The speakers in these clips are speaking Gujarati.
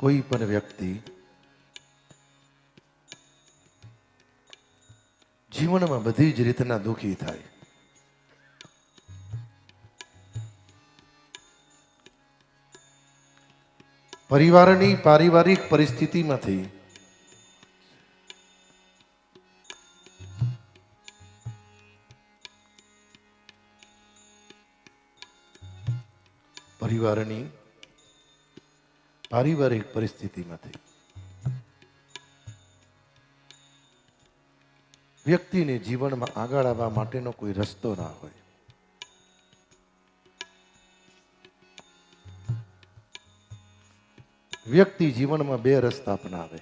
કોઈ પણ વ્યક્તિ જીવનમાં બધી જ રીતના દુઃખી થાય. પરિવારની પારિવારિક પરિસ્થિતિમાંથી પરિવારની પારિવારિક પરિસ્થિતિમાંથી વ્યક્તિને જીવનમાં આગળ આવવા માટેનો કોઈ રસ્તો ના હોય. વ્યક્તિ જીવનમાં બે રસ્તા અપનાવે.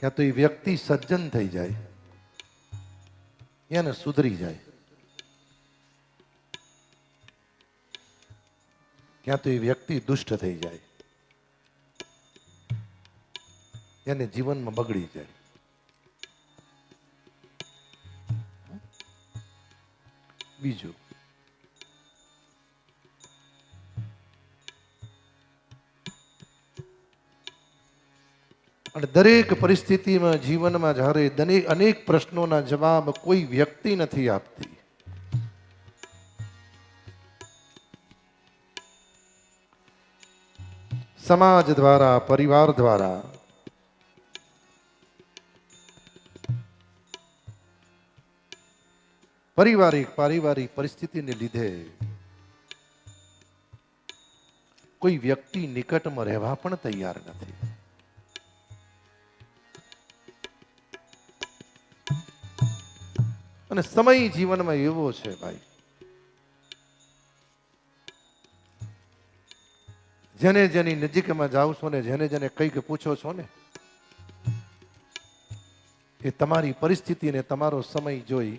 ક્યાં તો એ વ્યક્તિ સજ્જન થઈ જાય, એને સુધરી જાય. ક્યાં તો એ વ્યક્તિ દુષ્ટ થઈ જાય. એને જીવનમાં બગડી જાય. બીજું. અને દરેક પરિસ્થિતિમાં જીવનમાં જ્યારે અનેક પ્રશ્નોના જવાબ કોઈ વ્યક્તિ નથી આપતી. સમાજ દ્વારા, પરિવાર દ્વારા. પારિવારિક પારિવારિક પરિસ્થિતિને લીધે કોઈ વ્યક્તિ નિકટમાં રહેવા પણ તૈયાર નથી. અને સમય જીવનમાં એવો છે ભાઈ જેને જેની નજીકમાં જાઓ છો ને, જેને જેને કંઈક પૂછો છો ને, એ તમારી પરિસ્થિતિને તમારો સમય જોઈ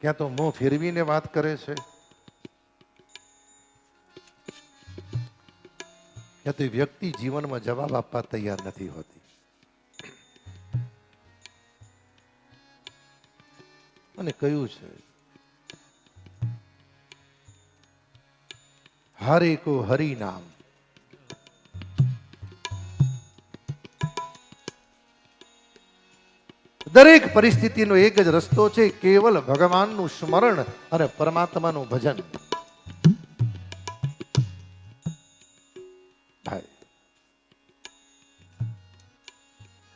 ક્યાં તો મોં ફેરવીને વાત કરે છે. ક્યાં તો વ્યક્તિ જીવનમાં જવાબ આપવા તૈયાર નથી હોતી. અને કયું છે હરે કો હરિ નામ દરેક પરિસ્થિતિનો એક જ રસ્તો છે, કેવલ ભગવાનનું સ્મરણ અને પરમાત્માનું ભજન.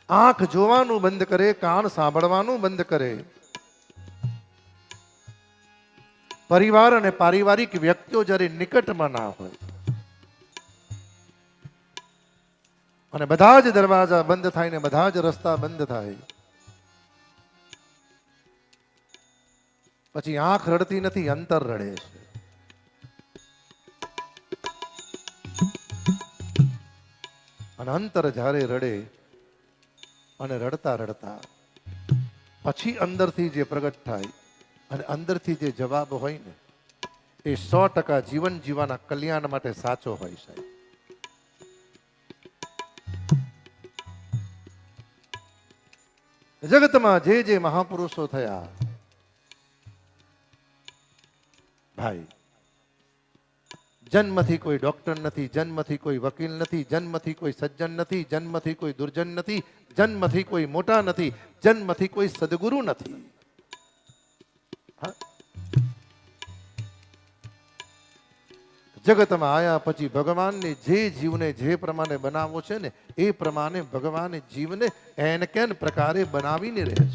આંખ જોવાનું બંધ કરે, કાન સાંભળવાનું બંધ કરે. પરિવાર અને પારિવારિક વ્યક્તિઓ જ્યારે નિકટમાં ના હોય. અને બધા જ દરવાજા બંધ થાય ને બધા જ રસ્તા બંધ થાય. પછી આંખ રડતી નથી, અંતર રડે છે. અને અંતર જ્યારે રડે અને રડતા રડતા, પછી અંદરથી જે પ્રગટ થાય અને અંદરથી જે જવાબ હોય ને, એ સો ટકા જીવન જીવાના કલ્યાણ માટે સાચો હોય સાહેબ. જગતમાં જે જે મહાપુરુષો થયા, ભાઈ, જન્મથી કોઈ ડોક્ટર નથી, જન્મથી કોઈ વકીલ નથી, જન્મથી કોઈ સજ્જન નથી, જન્મથી કોઈ દુર્જન નથી, જન્મથી કોઈ મોટા નથી, જન્મથી કોઈ સદગુરુ નથી. જગતમાં આયા પછી ભગવાનને જે જીવને જે પ્રમાણે બનાવવો છે ને, એ પ્રમાણે ભગવાન જીવને એન કેન પ્રકારે બનાવીને રહે છે.